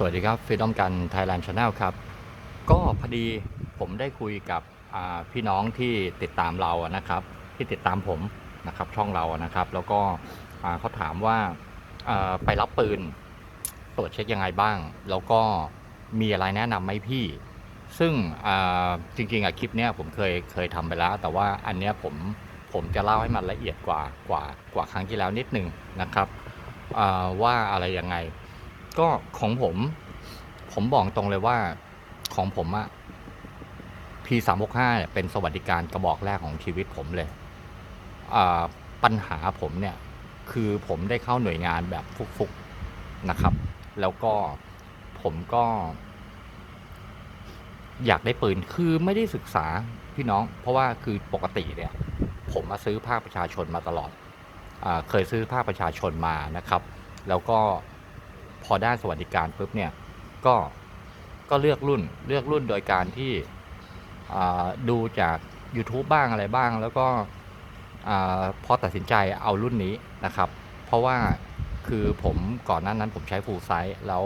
สวัสดีครับฟ r ีดอมกันไทยแลนด์ชาแนลครับ ก็พอดีผมได้คุยกับพี่น้องที่ติดตามเรานะครับ ที่ติดตามผมนะครับช่องเรานะครับ แล้วก็เขาถามว่าไปรับปืน ตรวจเช็คยังไงบ้าง แล้วก็มีอะไรแนะนำไหมพี่ ซึ่งจริงๆอะคลิปเนี้ยผมเคยเคยทำไปแล้ว แต่ว่าอันเนี้ยผมผมจะเล่าให้มันละเอียดกว่ากว่ากว่าครั้งที่แล้วนิดนึงนะครับว่าอะไรยังไง ก็ของผม ผมบอกตรงเลยว่าของผมอะ P365 เนี่ยเป็นสวัสดิการกระบอกแรกของชีวิตผมเลย ปัญหาผมเนี่ย คือผมได้เข้าหน่วยงานแบบฟุกๆนะครับ แล้วก็ผมก็ อยากได้ปืนคือไม่ได้ศึกษาพี่น้อง เพราะว่าคือปกติเนี่ย ผมมาซื้อภาคประชาชนมาตลอดอเคยซื้อภาคประชาชนมานะครับ แล้วก็ พอได้สวัสดิการปุ๊บเนี่ยก็ก็เลือกรุ่นเลือกรุ่นโดยการที่ดูจาก YouTube บ้างอะไรบ้าง แล้วก็พอตัดสินใจเอารุ่นนี้นะครับ เพราะว่าคือผมก่อนหน้านั้นผมใช้ full size แล้ว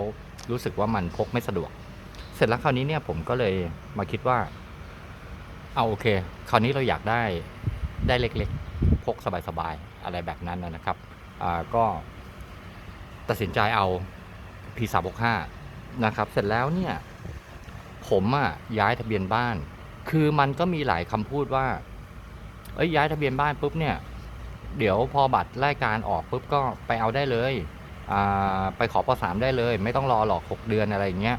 รู้สึกว่ามันพกไม่สะดวก เสร็จแล้วคราวนี้เนี่ยผมก็เลยมาคิดว่า เอาโอเค คราวนี้เราอยากได้ได้เล็กๆ พกสบายๆ อะไรแบบนั้นนะครับก็ตัดสินใจเอา P365 นะครับ เสร็จแล้วเนี่ย ผมอะย้ายทะเบียนบ้าน คือมันก็มีหลายคำพูดว่า เอ้ยย้ายทะเบียนบ้านปุ๊บเนี่ย เดี๋ยวพอบัตรรายการออกปุ๊บก็ไปเอาได้เลยไปขอปสามได้เลย ไม่ต้องรอหรอกหกเดือนอะไรอย่างเงี้ย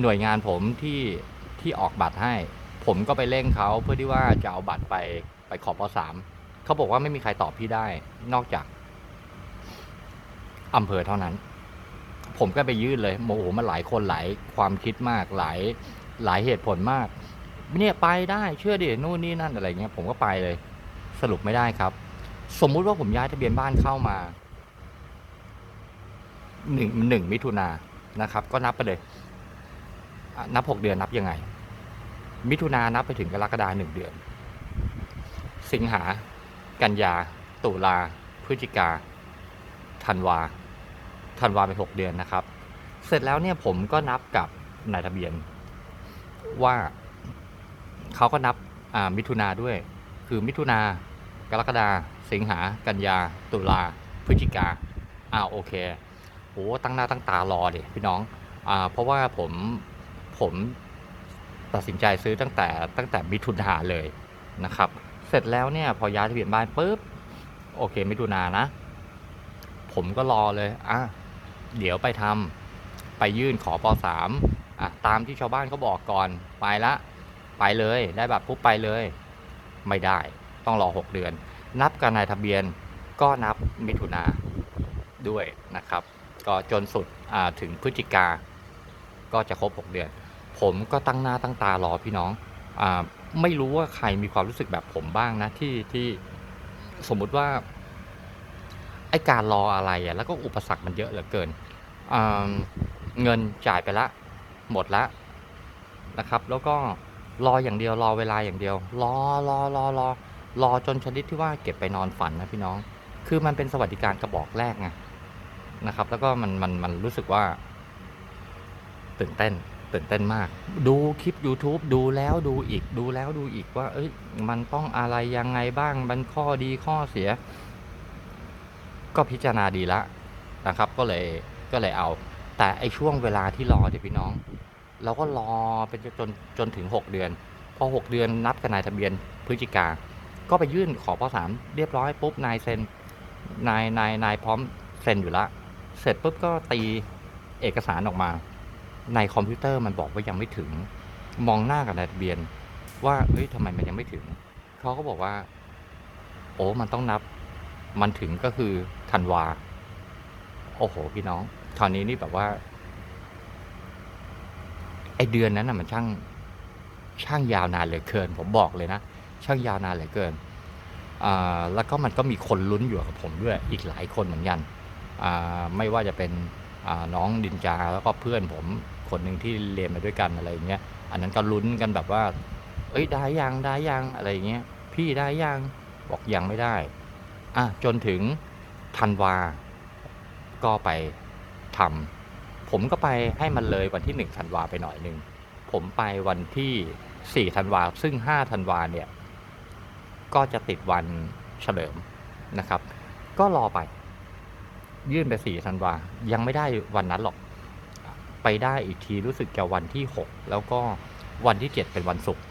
หน่วยงานผมที่ที่ออกบัตรให้ ผมก็ไปเร่งเขาเพื่อที่ว่าจะเอาบัตรไปไปขอปสามเขาบอกว่าไม่มีใครตอบพี่ได้นอกจาก อำเภอเท่านั้น ผมก็ไปยื่นเลยโมโหมันหลายคนหลายความคิดมากหลายหลายเหตุผลมาก เนี่ยไปได้เชื่อดินู่นนี่นั่นอะไรเงี้ยผมก็ไปเลย สรุปไม่ได้ครับ สมมุติว่าผมย้ายทะเบียนบ้านเข้ามาหนึ่งหนึ่งมิถุนายนะครับ ก็นับไปเลย นับหกเดือนนับยังไง มิถุนายนนับไปถึงกรกฎาหนึ่งเดือน สิงหา กันยา ตุลา พฤศจิกา ธันวาธันวาไปหกเดือนนะครับ เสร็จแล้วเนี่ยผมก็นับกับนายทะเบียน ว่าเขาก็นับมิถุนาด้วย คือมิถุนากรกฎาสิงหากันยา ตุลาพฤศจิกาอ่าโอเคโหตั้งหน้าตั้งตารอดิพี่น้องอ่าเพราะว่าผมผมตัดสินใจซื้อตั้งแต่ตั้งแต่มิถุนาเลยนะครับ เสร็จแล้วเนี่ยพอย้ายทะเบียนบ้านปุ๊บโอเคมิถุนานะ ผมก็รอเลยอะเดี๋ยวไปทำไปยื่นขอปสามอะตามที่ชาวบ้านเขาบอกก่อนไปละไปเลยได้แบบปุ๊บไปเลย ไม่ได้ต้องรอ 6 เดือน นับกับนายทะเบียนก็นับมิถุนาด้วยนะครับ ก็จนสุดถึงพฤศจิกาก็จะครบ 6 เดือน ผมก็ตั้งหน้าตั้งตารอพี่น้องอไม่รู้ว่าใครมีความรู้สึกแบบผมบ้างนะที่ที่สมมุติว่า ไอการรออะไรอะแล้วก็อุปสรรคมันเยอะเหลือเกินเงินจ่ายไปละ หมดละนะครับ แล้วก็รออย่างเดียวรอเวลาอย่างเดียว รอรอรอรอรอจนชนิดที่ว่าเก็บไปนอนฝันนะพี่น้อง คือมันเป็นสวัสดิการกระบอกแรกไงนะครับ แล้วก็มันมันมันรู้สึกว่า ตื่นเต้น ตื่นเต้นมาก ดูคลิป YouTube ดูแล้วดูอีกดูแล้วดูอีกว่า เอ้ยมันต้องอะไรยังไงบ้างมันข้อดีข้อเสีย ก็พิจารณาดีละนะครับ ก็เลยก็เลยเอา แต่ไอช่วงเวลาที่รอเดี๋ยวพี่น้อง เราก็รอเป็นจนจนถึง 6 เดือน พอ 6 เดือนนับกับนายทะเบียนพฤศจิกา ก็ไปยื่นขอปสามเรียบร้อยปุ๊บนายเซ็นนายนายนายพร้อมเซ็นอยู่ละ เสร็จปุ๊บก็ตีเอกสารออกมา ในคอมพิวเตอร์มันบอกว่ายังไม่ถึง มองหน้ากับนายทะเบียน ว่าเฮ้ยทำไมมันยังไม่ถึงเขาก็บอกว่า โอ้มันต้องนับมันถึงก็คือ ธันวา โอ้โห พี่น้องตอนนี้นี่แบบว่า ไอเดือนนั้นน่ะมันช่าง ช่างยาวนานเหลือเกิน ผมบอกเลยนะ ช่างยาวนานเหลือเกินอ่าแล้วก็มันก็มีคนลุ้นอยู่กับผมด้วย อีกหลายคนเหมือนกันอ่าไม่ว่าจะเป็นอ่าน้องดินจาแล้วก็เพื่อนผมคนหนึ่งที่เรียนมาด้วยกันอะไรอย่างเงี้ย อันนั้นก็ลุ้นกันแบบว่า เอ้ยได้ยังได้ยังอะไรอย่างเงี้ย พี่ได้ยังบอกยังไม่ได้ อะจนถึง ธันวา ก็ไปทผมก็ไปให้มันเลยวันที่หนึ่งธันวาไปหน่อยหนึ่งผมไปวันที่สี่ธันวา ซึ่งห้าธันวาเนี่ย ก็จะติดวันเฉลิมนะครับ ก็รอไป ยื่นไปสี่ธันวา ยังไม่ได้วันนั้นหรอก ไปได้อีกทีรู้สึกจะวันที่หกแล้วก็วันที่เจ็ดเป็นวันศุกร์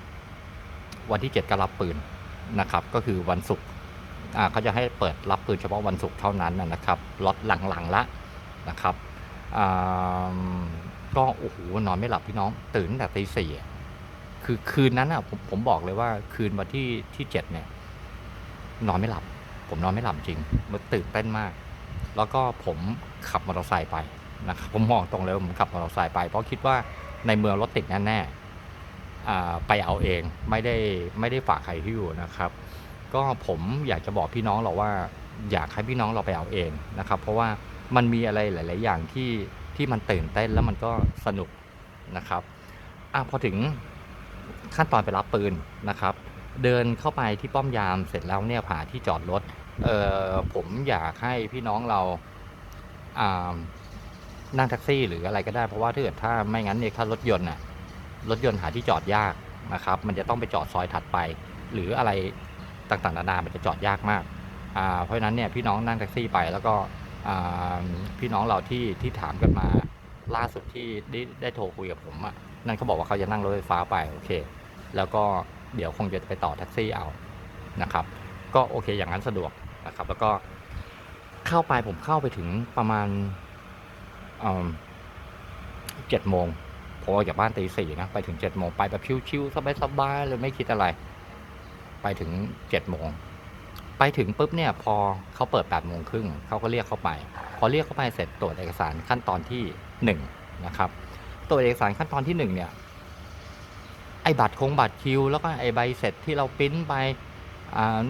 วันที่เจ็ดก็รับปืนนะครับ ก็คือวันศุกร์ เขาจะให้เปิดรับปืนเฉพาะวันศุกร์เท่านั้นนะครับล็อตหลังๆละนะครับก็โอ้โหนอนไม่หลับพี่น้องตื่นแต่ตีสี่คือคืนนั้นอะผมผมบอกเลยว่าคืนวันที่ที่เจ็ดเนี่ย นอนไม่หลับ ผมนอนไม่หลับจริง มันตื่นเต้นมาก แล้วก็ผมขับมอเตอร์ไซค์ไปนะครับผมมองตรงเลยผมขับมอเตอร์ไซค์ไป เพราะคิดว่าในเมืองรถติดแน่ๆไปเอาเองไม่ได้ไม่ได้ฝากใครที่อยู่นะครับ ก็ผมอยากจะบอกพี่น้องเราว่า อยากให้พี่น้องเราไปเอาเองนะครับ เพราะว่ามันมีอะไรหลาย ๆ อย่างที่ที่มันตื่นเต้นแล้วมันก็สนุกนะครับอะพอถึงขั้นตอนไปรับปืนนะครับ เดินเข้าไปที่ป้อมยามเสร็จแล้วเนี่ยผ่าที่จอดรถเออผมอยากให้พี่น้องเราอ่านั่งแท็กซี่หรืออะไรก็ได้เพราะว่าถ้าเกิดถ้าไม่งั้นเนี่ยถ้ารถยนต์น่ะรถยนต์หาที่จอดยากนะครับ มันจะต้องไปจอดซอยถัดไป หรืออะไร ต่างๆนานามันจะจอดยากมาก เพราะฉะนั้นเนี่ยพี่น้องนั่งแท็กซี่ไปแล้วก็พี่น้องเราที่ที่ถามกันมาล่าสุดที่ได้ได้โทรคุยกับผมอะนั่นเขาบอกว่าเขาจะนั่งรถไฟฟ้าไปโอเค แล้วก็เดี๋ยวคงจะไปต่อแท็กซี่เอานะครับ ก็โอเคอย่างนั้นสะดวกนะครับ แล้วก็เข้าไปผมเข้าไปถึงประมาณเจ็ดโมงผมออกจากบ้านตีสี่นะไปถึงเจ็ดโมงไปแบบชิวๆสบายๆเลยไม่คิดอะไร ไปถึงเจ็ดโมงไปถึงปุ๊บเนี่ยพอเขาเปิดแปดโมงครึ่งเขาก็เรียกเข้าไป พอเรียกเข้าไปเสร็จตรวจเอกสารขั้นตอนที่หนึ่งนะครับตรวจเอกสารขั้นตอนที่หนึ่งเนี่ยไอ้บัตรคงบัตรคิว แล้วก็ไอ้ใบเสร็จที่เราปริ้นไป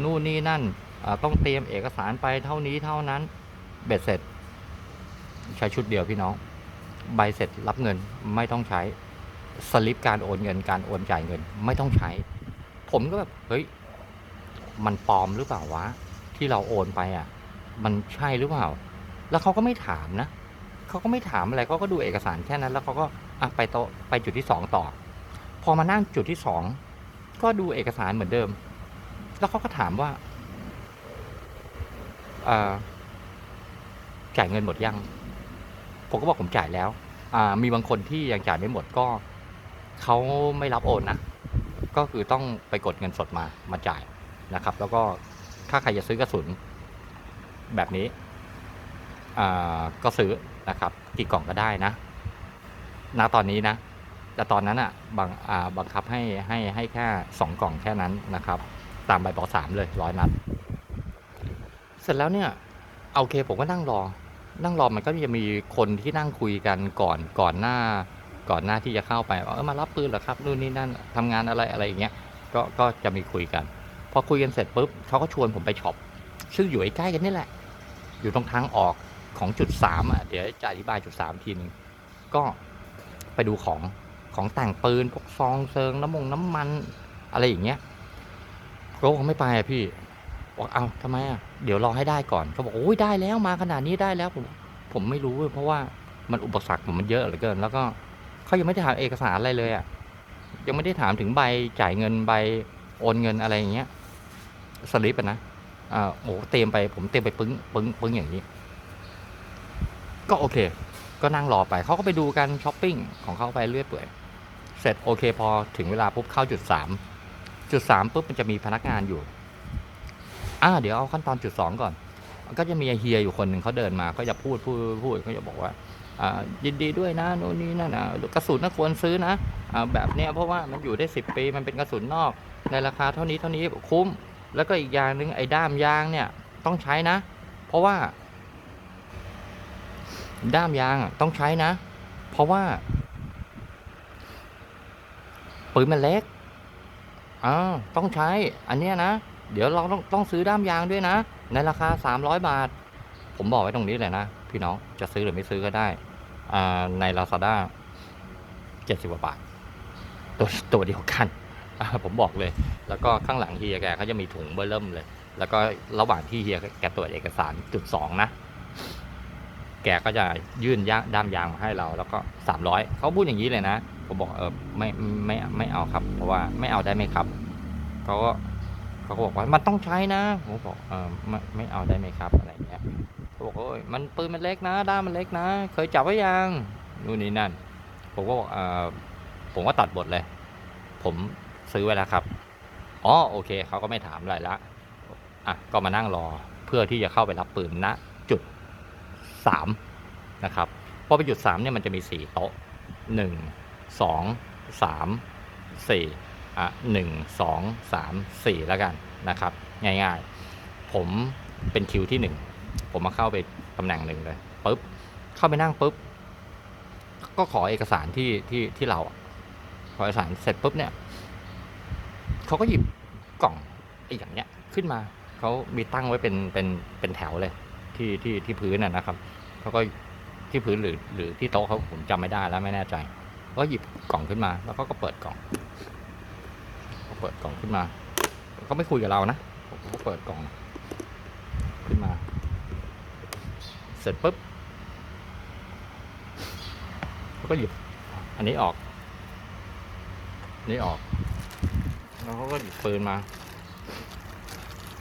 นู่นนี่นั่นต้องเตรียมเอกสารไปเท่านี้เท่านั้นเบ็ดเสร็จ ใช้ชุดเดียวพี่น้อง ใบเสร็จรับเงินไม่ต้องใช้สลิปการโอนเงินการโอนจ่ายเงินไม่ต้องใช้ ผมก็แบบเฮ้ย มันปลอมหรือเปล่าวะ ที่เราโอนไปอะ มันใช่หรือเปล่า แล้วเขาก็ไม่ถามนะเขาก็ไม่ถามอะไรเขาก็ดูเอกสารแค่นั้น แล้วเขาก็อะไปโตไปจุดที่สองต่อ พอมานั่งจุดที่สองก็ดูเอกสารเหมือนเดิม แล้วเขาก็ถามว่าอ่อจ่ายเงินหมดยัง ผมก็บอกผมจ่ายแล้วมีบางคนที่ยังจ่ายไม่หมดก็เขาไม่รับโอนนะ ก็คือต้องไปกดเงินสดมามาจ่าย นะครับ แล้วก็ถ้าใครจะซื้อกระสุนแบบนี้ก็ซื้อนะครับกี่กล่องก็ได้นะณตอนนี้นะ แต่ตอนนั้นอะบังบังคับให้ให้ให้แค่สองกล่องแค่นั้นนะครับ ตามใบปอสามเลยร้อยนัด เสร็จแล้วเนี่ยโอเคผมก็นั่งรอ นั่งรอมันก็จะมีคนที่นั่งคุยกันก่อนก่อนหน้า ก่อนหน้าที่จะเข้าไปเออมารับปืนเหรอครับนู่นนี่นั่นทำงานอะไรอะไรอย่างเงี้ยก็ก็จะมีคุยกัน พอคุยกันเสร็จปุ๊บเขาก็ชวนผมไปช็อปซึ่งอยู่ใกล้กันนี่แหละ อยู่ตรงทางออกของจุดสามอะเดี๋ยวจะอธิบายจุดสามทีนึงก็ไปดูของของแต่งปืนพวกซองเซิงน้ำมงน้ำมันอะไรอย่างเงี้ยโรคไม่ไปอะพี่บอกเอาทำไมอะเดี๋ยวรอให้ได้ก่อนเขาบอกโอ้ยได้แล้วมาขนาดนี้ได้แล้วผมผมไม่รู้เว้ยเพราะว่ามันอุปสรรคผมมันเยอะเหลือเกิน แล้วก็เขายังไม่ได้ถามเอกสารอะไรเลยอะยังไม่ได้ถามถึงใบจ่ายเงินใบโอนเงินอะไรอย่างเงี้ย สลิปอะนะอ่าโอ้เตรียมไปผมเตรียมไปปึ้งปึ้งปึ้งอย่างนี้ ก็โอเค ก็นั่งรอไปเขาก็ไปดูกันช้อปปิ้งของเขาไปเรื่อยเปื่อยเสร็จโอเคพอถึงเวลาปุ๊บเข้าจุดสามจุดสามปุ๊บมันจะมีพนักงานอยู่อ่าเดี๋ยวเอาขั้นตอนจุดสองก่อน ก็จะมีเฮียอยู่คนหนึ่งเขาเดินมาเขาจะพูดพูดพูดเขาจะบอกว่าอ่ายินดีด้วยนะโน่นนี่นั่นอะกระสุนน่ะควรซื้อนะอ่าแบบเนี้ยเพราะว่ามันอยู่ได้สิบปีมันเป็นกระสุนนอกในราคาเท่านี้เท่านี้คุ้ม แล้วก็อีกอย่างหนึ่งไอ้ด้ามยางเนี่ยต้องใช้นะ เพราะว่า ด้ามยางต้องใช้นะ เพราะว่าปืนมันเล็กอ่าต้องใช้ อันเนี้ยนะ เดี๋ยวเราต้องต้องซื้อด้ามยางด้วยนะ ในราคาสามร้อยบาท ผมบอกไว้ตรงนี้เลยนะ พี่น้องจะซื้อหรือไม่ซื้อก็ได้อ่าใน Lazada เจ็ดสิบกว่าบาท ตัวตัวเดียวกัน ผมบอกเลย แล้วก็ข้างหลังเฮียแกเขาจะมีถุงเบอร์เริ่มเลย แล้วก็ระหว่างที่เฮียแกตรวจเอกสารจุดสองนะ แกก็จะยื่นย่าด้ามยางมาให้เรา แล้วก็สามร้อยเขาพูดอย่างนี้เลยนะผมบอกเออไม่ไม่ไม่เอาครับ เพราะว่าไม่เอาได้ไหมครับเขาก็เขาก็บอกว่ามันต้องใช้นะผมบอกเออไม่ไม่เอาได้ไหมครับอะไรเงี้ยเขาบอกโอ้ยมันปืนมันเล็กนะ ด้ามมันเล็กนะ เคยจับไว้ยังนู่นนี่นั่น ผมก็บอกเออผมก็ตัดบทเลย ผม ซื้อไว้แล้วครับ อ๋อโอเคเขาก็ไม่ถามอะไรละอะก็มานั่งรอเพื่อที่จะเข้าไปรับปืนณจุดสามนะครับพอไปจุดสามเนี่ยมันจะมีสี่โต๊ะหนึ่งสองสามสี่อะหนึ่งสองสามสี่แล้วกันนะครับ ง่ายๆ ผมเป็นคิวที่หนึ่งผมมาเข้าไปตำแหน่งหนึ่งเลยปุ๊บ เข้าไปนั่งปุ๊บ ก็ขอเอกสารที่ที่ที่เราขอเอกสารเสร็จปุ๊บเนี่ย เขาก็หยิบกล่องไอ้อย่างเนี้ยขึ้นมาเขามีตั้งไว้เป็นเป็นเป็นแถวเลย ที่ที่ที่พื้นน่ะนะครับเขาก็ที่พื้นหรือหรือที่โต๊ะเขาผมจำไม่ได้แล้วไม่แน่ใจก็หยิบกล่องขึ้นมา แล้วเขาก็เปิดกล่องเขาเปิดกล่องขึ้นมาเขาไม่คุยกับเรานะเขาก็เปิดกล่องขึ้นมา เสร็จปุ๊บเขาก็หยิบอันนี้ออกอันนี้ออก แล้วเขาก็หยิบปืนมา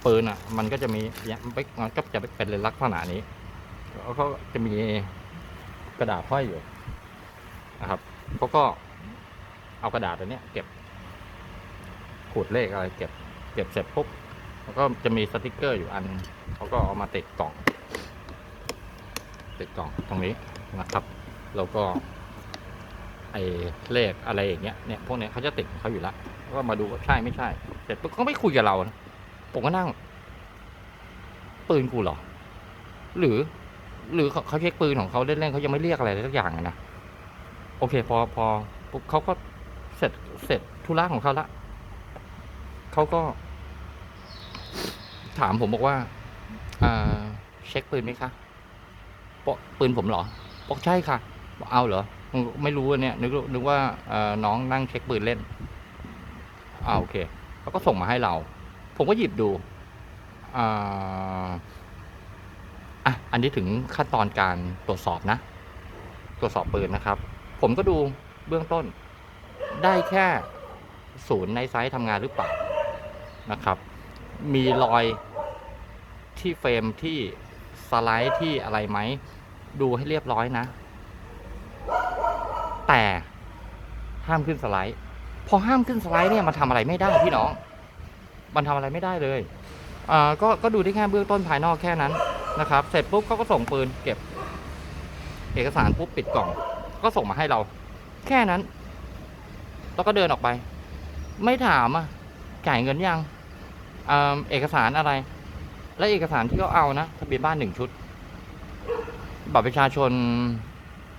ปืนอะ มันก็จะมีอย่มันก็จะเป็นลักษณะนี้แล้วเขาจะมีกระดาษห้อยอยู่นะครับเขาก็เอากระดาษตัวนี้เก็บขูดเลขอะไรเก็บ เก็บเสร็จปุ๊บแล้วก็จะมีสติกเกอร์อยู่อันเขาก็เอามาติดกล่อง ติดกล่องตรงนี้นะครับ แล้วก็ไอ้เลขอะไรอย่างเงี้ยเนี่ยพวกเนี้ยเขาจะติดเขาอยู่แล้ว ก็มาดูว่าใช่ไม่ใช่เสร็จปุ๊บเขาไม่คุยกับเรานะผมก็นั่ง ปืนกูเหรอ หรือ หรือเขาเขาเช็คปืนของเขาเล่นๆเขายังไม่เรียกอะไรเลยสักอย่างนะโอเค พอพอปุ๊บเขาก็เสร็จเสร็จธุระของเขาละเขาก็ ถามผมบอกว่าอ่าเช็คปืนไหมคะปืนผมเหรอบอกใช่ค่ะบอกเอาเหรอ ไม่รู้อะเนี่ย นึกนึกว่าน้องนั่งเช็คปืนเล่น อ่าโอเคเขาก็ส่งมาให้เรา ผมก็หยิบดูอ่าอะอันนี้ถึงขั้นตอนการตรวจสอบนะ ตรวจสอบปืนนะครับ ผมก็ดูเบื้องต้น ได้แค่ศูนย์ในไซต์ทำงานหรือเปล่านะครับ มีรอยที่เฟรมที่สไลด์ที่อะไรไหม ดูให้เรียบร้อยนะ แต่ห้ามขึ้นสไลด์ พอห้ามขึ้นสไลด์เนี่ยมันทำอะไรไม่ได้พี่น้อง มันทำอะไรไม่ได้เลยอ่าก็ก็ดูได้แค่เบื้องต้นภายนอกแค่นั้นนะครับ เสร็จปุ๊บเขาก็ส่งปืนเก็บ เอกสารปุ๊บปิดกล่อง ก็ส่งมาให้เรา แค่นั้น แล้วก็เดินออกไป ไม่ถามอะจ่ายเงินยังอ่าเอกสารอะไร และเอกสารที่เขาเอานะทะเบียนบ้านหนึ่งชุด บัตรประชาชน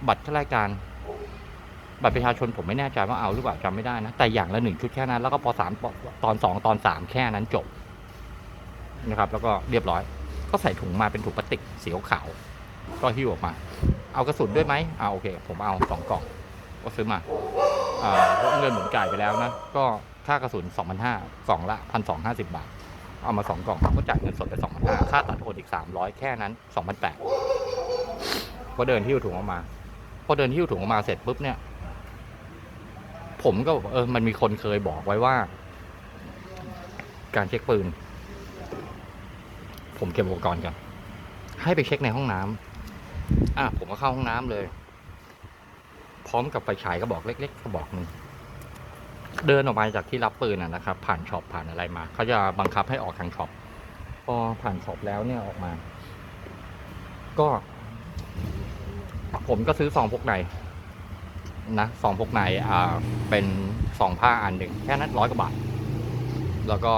บัตรข้าราชการ บัตรประชาชนผมไม่แน่ใจว่าเอาหรือเปล่าจำไม่ได้นะ แต่อย่างละหนึ่งชุดแค่นั้น แล้วก็พอสามตอนสองตอนสามแค่นั้นจบนะครับ แล้วก็เรียบร้อย ก็ใส่ถุงมาเป็นถุงพลาสติกสีขาวก็หิ้วออกมา เอากระสุนด้วยไหมอ่าโอเค ผมเอาสองกล่อง ก็ซื้อมาอ่าเงินหมุนจ่ายไปแล้วนะ ก็ค่ากระสุนสองพันห้ากล่องละพันสองห้าสิบบาท เอามาสองกล่องก็จ่ายเงินสดไปสองพันห้าค่าตัดโอนอีกสามร้อยแค่นั้นสองพันแปดก็เดินหิ้วถุงออกมา พอเดินหิ้วถุงออกมาเสร็จปุ๊บเนี่ย ผมก็เออมันมีคนเคยบอกไว้ว่า การเช็คปืน ผมเก็บอุปกรณ์กันให้ไปเช็คในห้องน้ำอะผมก็เข้าห้องน้ำเลย พร้อมกับไฟฉายกระบอกเล็ก ๆกระบอกหนึ่งเดินออกมาจากที่รับปืนนะครับ ผ่านช็อปผ่านอะไรมาเขาจะบังคับให้ออกทางช็อปพอผ่านช็อปแล้วเนี่ยออกมา ก็ ผมก็ซื้อซองพวกใน นะซองพกในอ่าเป็นซองผ้าอันหนึ่งแค่นั้นร้อยกว่าบาท แล้วก็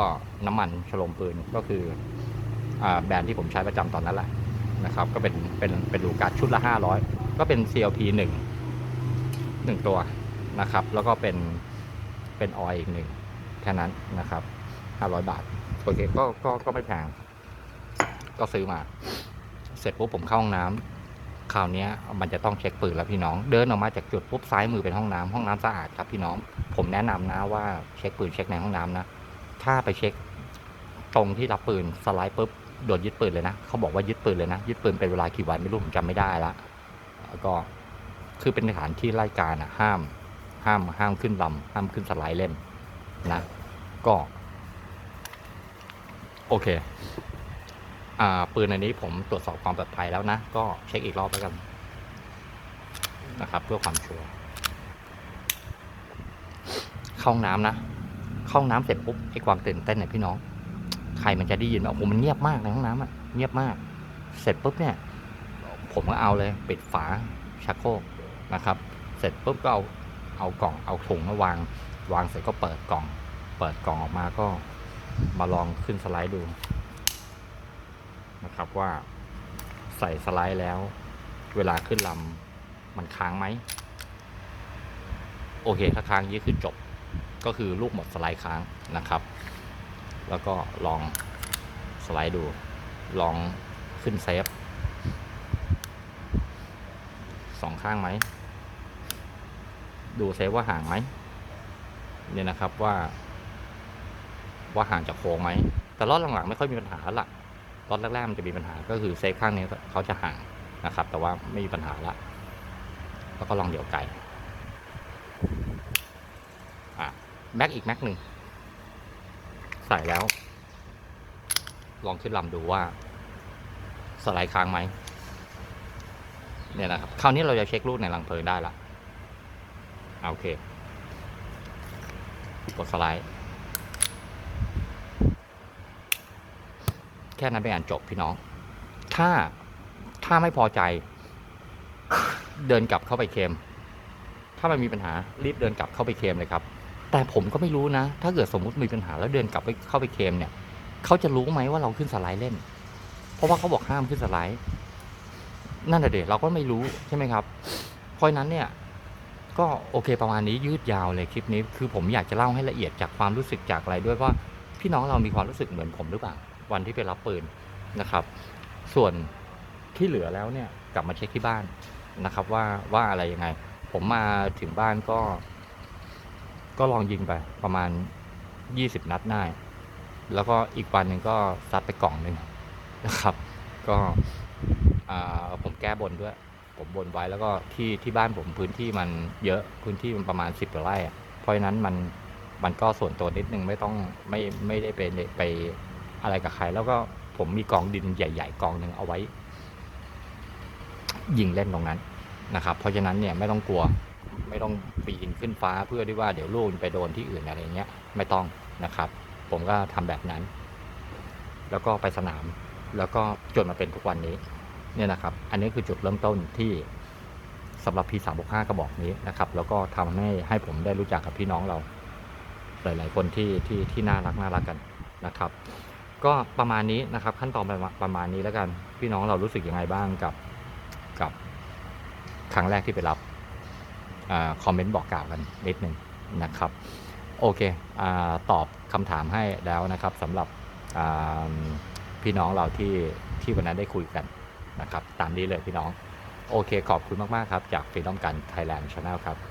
น้ำมันฉลมปืนก็คืออ่าแบรนด์ที่ผมใช้ประจำตอนนั้นแหละนะครับ ก็เป็นเป็นเป็นลูการชุดละห้าร้อยก็เป็น CLP หนึ่งหนึ่งตัวนะครับ แล้วก็เป็นเป็นออยอีกหนึ่งแค่นั้นนะครับห้าร้อยบาทโอเคก็ก็ก็ไม่แพงก็ซื้อมา เสร็จปุ๊บผมเข้าห้องน้ำ คราวนี้มันจะต้องเช็คปืนแล้วพี่น้อง เดินออกมาจากจุดปุ๊บซ้ายมือเป็นห้องน้ำห้องน้ำสะอาดครับพี่น้อง ผมแนะนำนะว่าเช็คปืนเช็คในห้องน้ำนะ ถ้าไปเช็คตรงที่รับปืนสไลด์ปุ๊บโดนยึดปืนเลยนะเขาบอกว่ายึดปืนเลยนะยึดปืนเป็นเวลากี่วันไม่รู้ผมจำไม่ได้ละแล้วก็คือเป็นสถานที่ไล่การอะห้าม ห้ามห้ามขึ้นลำห้ามขึ้นสไลด์เล่นนะ ก็ โอเค ปืนอันนี้ผมตรวจสอบความปลอดภัยแล้วนะ ก็เช็คอีกรอบแล้วกันนะครับ เพื่อความชัวร์เข้าห้องน้ำนะ เข้าห้องน้ำเสร็จปุ๊บไอ้ความตื่นเต้นเนี่ยพี่น้อง ใครมันจะได้ยินว่าโอ้โหมันเงียบมากในห้องน้ำอะเงียบมาก เสร็จปุ๊บเนี่ย ผมก็เอาเลยปิดฝาชักโครกนะครับ เสร็จปุ๊บก็เอาเอากล่องเอาถุงมาวาง วางเสร็จก็เปิดกล่อง เปิดกล่องออกมาก็มาลองขึ้นสไลด์ดู นะครับว่าใส่สไลด์แล้ว เวลาขึ้นลำมันค้างไหม โอเค ถ้าค้างยี่คือจบก็คือลูกหมดสไลด์ค้างนะครับ แล้วก็ลองสไลด์ดู ลองขึ้นเซฟสองข้างไหม ดูเซฟว่าห่างไหมเนี่ยนะครับว่า ว่าห่างจากโค้งไหม แต่รอบหลังๆไม่ค่อยมีปัญหาละ รอบแรกๆมันจะมีปัญหาก็คือเซฟข้างนี้เขาจะห่างนะครับ แต่ว่าไม่มีปัญหาละแล้วก็ลองเดี่ยวไก่อะแม็กอีกแม็กหนึ่งใส่แล้ว ลองขึ้นลำดูว่า สไลด์ค้างไหมเนี่ยนะครับคราวนี้เราจะเช็คลูกในรังเพลิงได้ละอะโอเคกดสไลด์ แค่นั้นเป็นอันจบพี่น้อง ถ้าถ้าไม่พอใจ เดินกลับเข้าไปเคมถ้ามันมีปัญหารีบเดินกลับเข้าไปเคมเลยครับ แต่ผมก็ไม่รู้นะ ถ้าเกิดสมมุติมีปัญหาแล้วเดินกลับไปเข้าไปเคมเนี่ยเขาจะรู้ไหมว่าเราขึ้นสไลด์เล่น เพราะว่าเขาบอกห้ามขึ้นสไลด์ นั่นแหละเด็กเราก็ไม่รู้ใช่ไหมครับ เพราะนั้นเนี่ย ก็โอเคประมาณนี้ยืดยาวเลยคลิปนี้ คือผมอยากจะเล่าให้ละเอียดจากความรู้สึกจากอะไรด้วยว่าพี่น้องเรามีความรู้สึกเหมือนผมหรือเปล่า วันที่ไปรับปืนนะครับ ส่วนที่เหลือแล้วเนี่ยกลับมาเช็คที่บ้านนะครับ ว่าว่าอะไรยังไง ผมมาถึงบ้านก็ ก็ลองยิงไปประมาณยี่สิบนัดได้แล้วก็อีกวันหนึ่งก็ซัดไปกล่องหนึ่งนะครับ ก็อ่าผมแก้บนด้วย ผมบนไว้แล้วก็ที่ที่บ้านผมพื้นที่มันเยอะพื้นที่มันประมาณสิบกว่าไร่เพราะฉะนั้นมันมันก็ส่วนตัวนิดนึงไม่ต้องไม่ไม่ได้ไปไป อะไรกับใคร แล้วก็ผมมีกองดินใหญ่ ๆ กองหนึ่งเอาไว้ ยิงเล่นตรงนั้นนะครับ เพราะฉะนั้นเนี่ยไม่ต้องกลัว ไม่ต้องปีนขึ้นฟ้าเพื่อที่ว่าเดี๋ยวลูกไปโดนที่อื่นอะไรเงี้ย ไม่ต้องนะครับ ผมก็ทำแบบนั้น แล้วก็ไปสนาม แล้วก็จนมาเป็นทุกวันนี้ เนี่ยนะครับ อันนี้คือจุดเริ่มต้นที่สำหรับ P365 กระบอกนี้นะครับ แล้วก็ทำให้ให้ผมได้รู้จักกับพี่น้องเรา หลาย ๆ คนที่ที่ที่น่ารักน่ารักกันนะครับ ก็ประมาณนี้นะครับ ขั้นตอนประมาณนี้แล้วกัน พี่น้องเรารู้สึกยังไงบ้างกับกับครั้งแรกที่ไปรับอคอมเมนต์บอกกล่าวกันนิดหนึ่งนะครับ โอเคอตอบคำถามให้แล้วนะครับสำหรับพี่น้องเราที่ที่วันนั้นได้คุยกันนะครับ ตามนี้เลยพี่น้อง โอเคขอบคุณมาก ๆ ครับ จากฟีดอมกันไทยแลนด์ชาแนลครับ